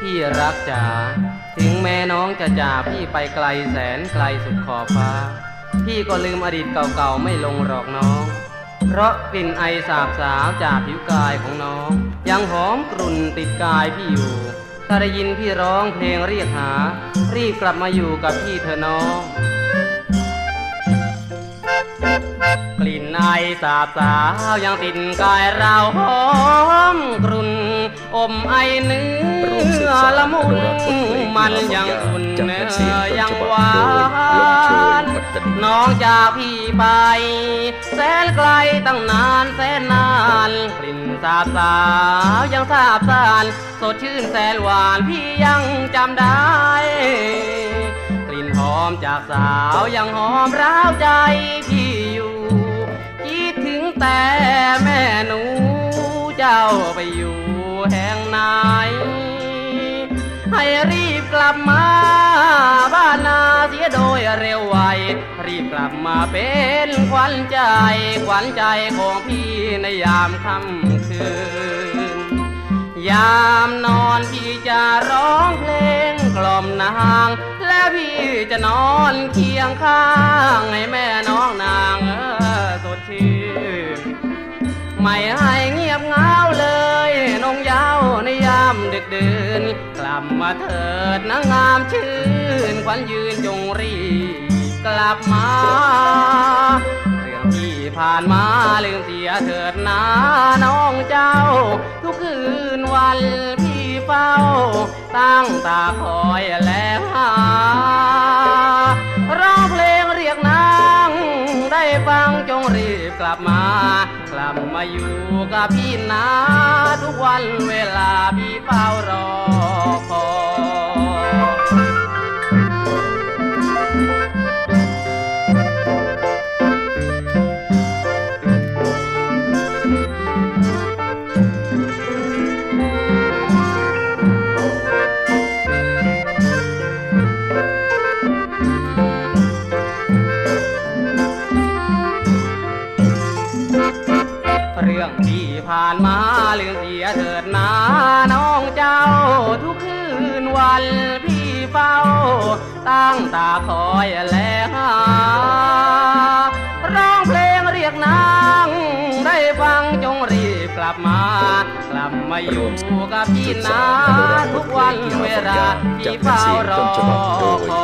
ที่รักจ๋าถึงแม่น้องจะจากพี่ไปไกลแสนไกลสุดขอบฟ้า พี่ก็ลืมอดีตเก่าๆไม่ลงหรอกน้อง เพราะกลิ่นไอสาบสาวจากผิวกายของน้อง ยังหอมกรุ่นติดกายพี่อยู่ถ้าได้ยินพี่ร้องเพลงเรียกหา รีบกลับมาอยู่กับพี่เธอน้อง กลิ่นไอสาบสาวยังติดกายเราหอมกรุ่น อมไอเนื้อละมุนมันยังอุ่นจากเนื้แผ่นเสียงต้นยังหวานนีน้องจากพี่ไป แสนไกลตั้งนานแสนนาน กลิ่นสาบสาวยังสาบสานสดชื่นแสนหวานพี่ยังจำได้กลิ่นหอมจากสาวยังหอมร้าวใจ ไปอยู่แห่งไหน ให้รีบกลับมาบ้านนาเสียโดยเร็วไว รีบกลับมาเป็นขวัญใจ ขวัญใจของพี่ในยามค่ำคืน ยามนอนพี่จะร้องเพลงกล่อมนาง และพี่จะนอนเคียงข้างให้แม่นอน ลับมาเถิดนางงามชื่นขวัญยืนจงรีกลับมา เรื่องที่ผ่านมาลืมเสียเถิดนะน้องเจ้า ทุกคืนวันพี่เฝ้า ตั้งตาคอยแลหาร้องเพลงเรียกนางได้ฟังจงรีบกลับมา กลับมาอยู่กับพี่นาทุกวันเวลาพี่เฝ้ารอคอย เรื่องที่ผ่านมาลืมเสียเถิดนาน้องเจ้า ทุกคืนวันพี่เฝ้า ตั้งตาคอยแลหาร้องเพลงเรียกนางได้ฟังจงรีบกลับมา กลับมาอยู่กับพี่นาทุกวันเวลาที่เฝ้ารอคอย